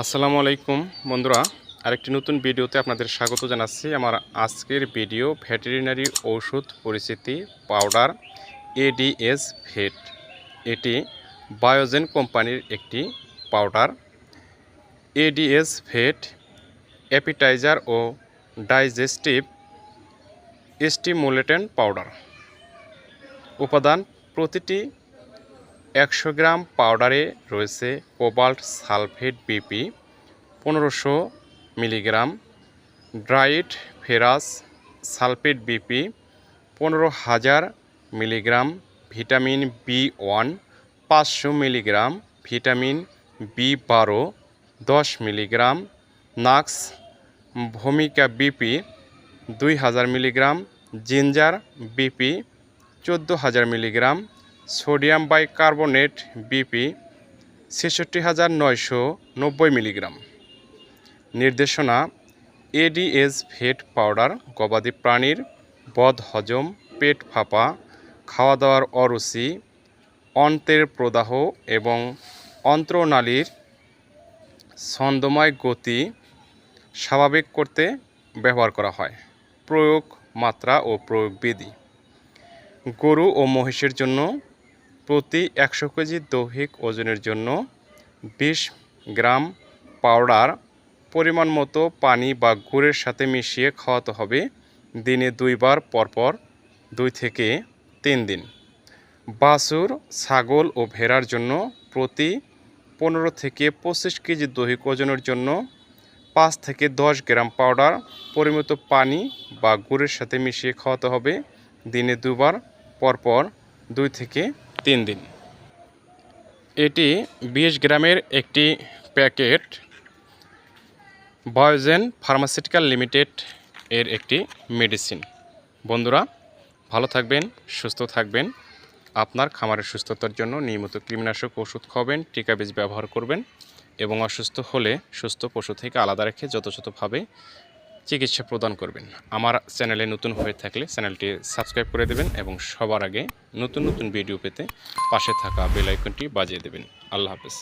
আসসালামু আলাইকুম বন্ধুরা, আরেকটি নতুন ভিডিওতে আপনাদের স্বাগত জানাচ্ছি। আমার আজকের ভিডিও ভেটেরিনারি ঔষধ পরিচিতি পাউডার এডিএস ভেট। এটি বায়োজেন কোম্পানির একটি পাউডার। এডিএস ভেট, অ্যাপিটাইজার ও ডাইজেস্টিভ স্টিমুলেটেন্ট পাউডার। উপাদান প্রতিটি একশো গ্রাম পাউডারে রয়েছে কোবাল্ট সালফেট বিপি, পনেরোশো milligram dried ferrous sulphate BP, পনেরো হাজার মিলিগ্রাম ভিটামিন বি ওয়ান, পাঁচশো মিলিগ্রাম ভিটামিন বি বারো, দশ মিলিগ্রাম নাক্স ভূমিকা বিপি, দুই হাজার মিলিগ্রাম জিঞ্জার বিপি, চোদ্দ হাজার মিলিগ্রাম সোডিয়াম বাইকার্বনেট বিপি ছেষট্টি হাজার নয়শো নব্বই মিলিগ্রাম। নির্দেশনা, এডিএস ভেট পাউডার, গবাদি প্রাণীর বদ হজম, পেট ফাঁপা খাওয়া দাওয়ার অরুচি অন্ত্রের প্রদাহ এবং অন্ত্রনালীর ছন্দময় গতি স্বাভাবিক করতে ব্যবহার করা হয়। প্রয়োগ মাত্রা ও প্রয়োগ বিধি। গরু ও মহিষের জন্য প্রতি একশো কেজি দৈহিক ওজনের জন্য বিশ গ্রাম পাউডার পরিমাণ মতো পানি বা গুড়ের সাথে মিশিয়ে খাওয়াতে হবে। দিনে দুইবার, পরপর দুই থেকে তিন দিন। বাছুর, ছাগল ও ভেড়ার জন্য প্রতি পনেরো থেকে পঁচিশ কেজি দৈহিক ওজনের জন্য পাঁচ থেকে দশ গ্রাম পাউডার পরিমিত পানি বা গুড়ের সাথে মিশিয়ে খাওয়াতে হবে। দিনে দুবার, পরপর দুই থেকে তিন দিন। এটি বিশ গ্রামের একটি প্যাকেট বায়োজেন ফার্মাসিউটিক্যাল লিমিটেড এর একটি মেডিসিন। বন্ধুরা, ভালো থাকবেন, সুস্থ থাকবেন। আপনার খামারের সুস্থতার জন্য নিয়মিত কৃমিনাশক ওষুধ খাওয়াবেন, টিকা বীজ ব্যবহার করবেন এবং অসুস্থ হলে সুস্থ পশু থেকে আলাদা রেখে যথাযথভাবে চিকিৎসা প্রদান করবেন। আমার চ্যানেলে নতুন হয়ে থাকলে চ্যানেলটি সাবস্ক্রাইব করে দেবেন এবং সবার আগে নতুন নতুন ভিডিও পেতে পাশে থাকা বেল আইকনটি বাজিয়ে দেবেন। আল্লাহ হাফেজ।